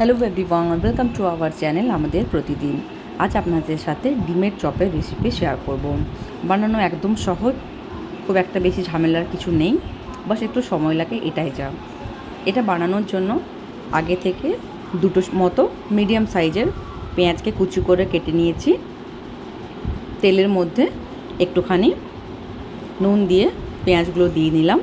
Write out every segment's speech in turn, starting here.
Hello everyone welcome to our channel আমাদের প্রতিদিন। আজ আপনাদের সাথে ডিমের চপের রেসিপি শেয়ার করব। বানানো একদম সহজ, খুব একটা বেশি ঝামেলার কিছু নেই, বাস একটু সময় লাগে, এটাই যা। এটা বানানোর জন্য আগে থেকে দুটো মতো মিডিয়াম সাইজের পেঁয়াজকে কুচি করে কেটে নিয়েছি। তেলের মধ্যে একটুখানি নুন দিয়ে পেঁয়াজগুলো দিয়ে নিলাম।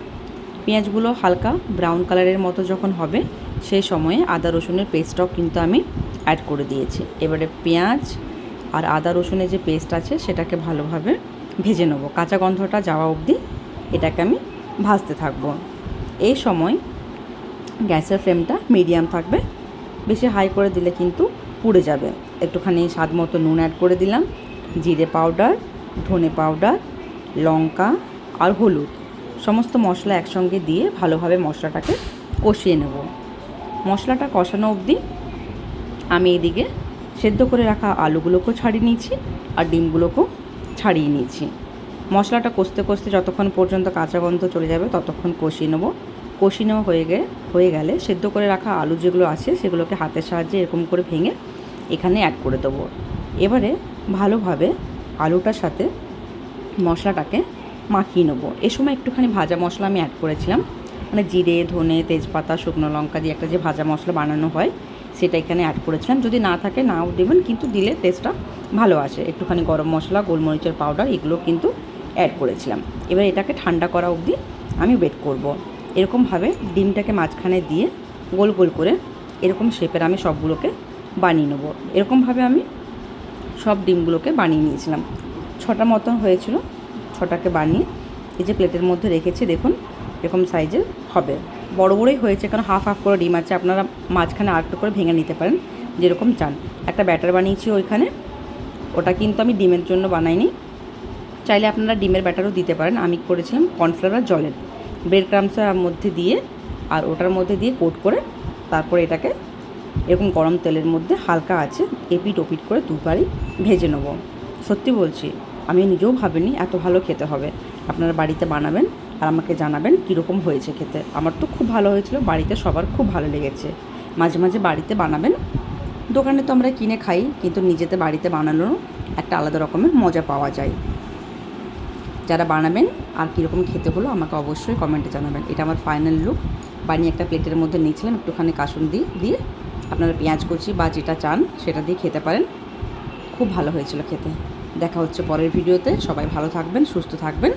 পেঁয়াজগুলো হালকা ব্রাউন কালারের মতো যখন হবে সেই সময়ে আদা রসুনের পেস্টটাও কিন্তু আমি অ্যাড করে দিয়েছি। এবারে পেঁয়াজ আর আদা রসুনের যে পেস্ট আছে সেটাকে ভালোভাবে ভেজে নেব। কাঁচা গন্ধটা যাওয়া অবধি এটাকে আমি ভাজতে থাকব। এই সময় গ্যাসের ফ্লেমটা মিডিয়াম থাকবে। বেশি হাই করে দিলে কিন্তু পুড়ে যাবে। একটুখানি স্বাদ মতো নুন অ্যাড করে দিলাম। জিরে পাউডার ধনে পাউডার লঙ্কা আর হলুদ। সমস্ত মশলা একসঙ্গে দিয়ে ভালোভাবে মশলাটাকে কষিয়ে নেব। মশলাটা কষানো অবধি আমি এদিকে সেদ্ধ করে রাখা আলুগুলোকেও ছাড়িয়ে নিয়েছি আর ডিমগুলোকেও ছাড়িয়ে নিয়েছি। মশলাটা কষতে কষতে যতক্ষণ পর্যন্ত কাঁচা গন্ধ চলে যাবে ততক্ষণ কষিয়ে নেব। কষিয়ে নেওয়া হয়ে গে হয়ে গেলে সেদ্ধ করে রাখা আলু যেগুলো আছে সেগুলোকে হাতের সাহায্যে এরকম করে ভেঙে এখানে অ্যাড করে দেবো। এবারে ভালোভাবে আলুটার সাথে মশলাটাকে মাখিয়ে নেব। এ সময় একটুখানি ভাজা মশলা আমি অ্যাড করেছিলাম। মানে জিরে, ধনে, তেজপাতা, শুকনো লঙ্কা দিয়ে একটা যে ভাজা মশলা বানানো হয়, সেটা এখানে অ্যাড করেছিলাম। যদি না থাকে নাও দেবেন, কিন্তু দিলে টেস্টটা ভালো আসে। একটুখানি গরম মশলা, গোলমরিচের পাউডার এগুলো কিন্তু অ্যাড করেছিলাম। এবার এটাকে ঠান্ডা করা অবধি আমি ওয়েট করব। এরকমভাবে ডিমটাকে মাঝখানে দিয়ে গোল গোল করে এরকম শেপের আমি সবগুলোকে বানিয়ে নেব। এরকমভাবে আমি সব ডিমগুলোকে বানিয়ে নিয়েছিলাম। ছটা মতন হয়েছিল, ছটাকে বানিয়ে এই যে প্লেটের মধ্যে রেখেছি, দেখুন এরকম সাইজের হবে। বড় বড়োই হয়েছে কারণ হাফ হাফ করে ডিম আছে, আপনারা মাঝখানে আরেকটু করে ভেঙে নিতে পারেন, যেরকম চান। একটা ব্যাটার বানিয়েছি ওইখানে, ওটা কিন্তু আমি ডিমের জন্য বানাইনি। চাইলে আপনারা ডিমের ব্যাটারও দিতে পারেন, আমি করেছিলাম কর্নফ্লাওয়ার জলের। ব্রেড ক্রামসের মধ্যে দিয়ে আর ওটার মধ্যে দিয়ে কোট করে তারপরে এটাকে এরকম গরম তেলের মধ্যে হালকা আছে এপিট ওপিট করে দুবারই ভেজে নেব। সত্যি বলছি আমি নিজেও ভাবিনি এত ভালো খেতে হবে। আপনারা বাড়িতে বানাবেন আর আমাকে জানাবেন কীরকম হয়েছে খেতে। আমার তো খুব ভালো হয়েছিল, বাড়িতে সবার খুব ভালো লেগেছে। মাঝে মাঝে বাড়িতে বানাবেন। দোকানে তো আমরা কিনে খাই, কিন্তু নিজেতে বাড়িতে বানানোরও একটা আলাদা রকমের মজা পাওয়া যায়। যারা বানাবেন আর কীরকম খেতে হলো আমাকে অবশ্যই কমেন্টে জানাবেন। এটা আমার ফাইনাল লুক বানিয়ে একটা প্লেটের মধ্যে নিয়েছিলাম, একটুখানি কাসুন দিয়ে দিয়ে আপনারা পেঁয়াজ কুচি বা যেটা চান সেটা দিয়ে খেতে পারেন। খুব ভালো হয়েছিল খেতে। দেখা হচ্ছে পরের ভিডিওতে সবাই ভালো থাকবেন, সুস্থ থাকবেন।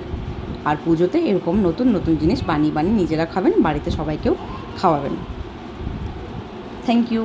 আর পুজোতে এরকম নতুন নতুন জিনিস বানিয়ে বানিয়ে নিজেরা খাবেন, বাড়িতে সবাইকেও খাওয়াবেন। Thank you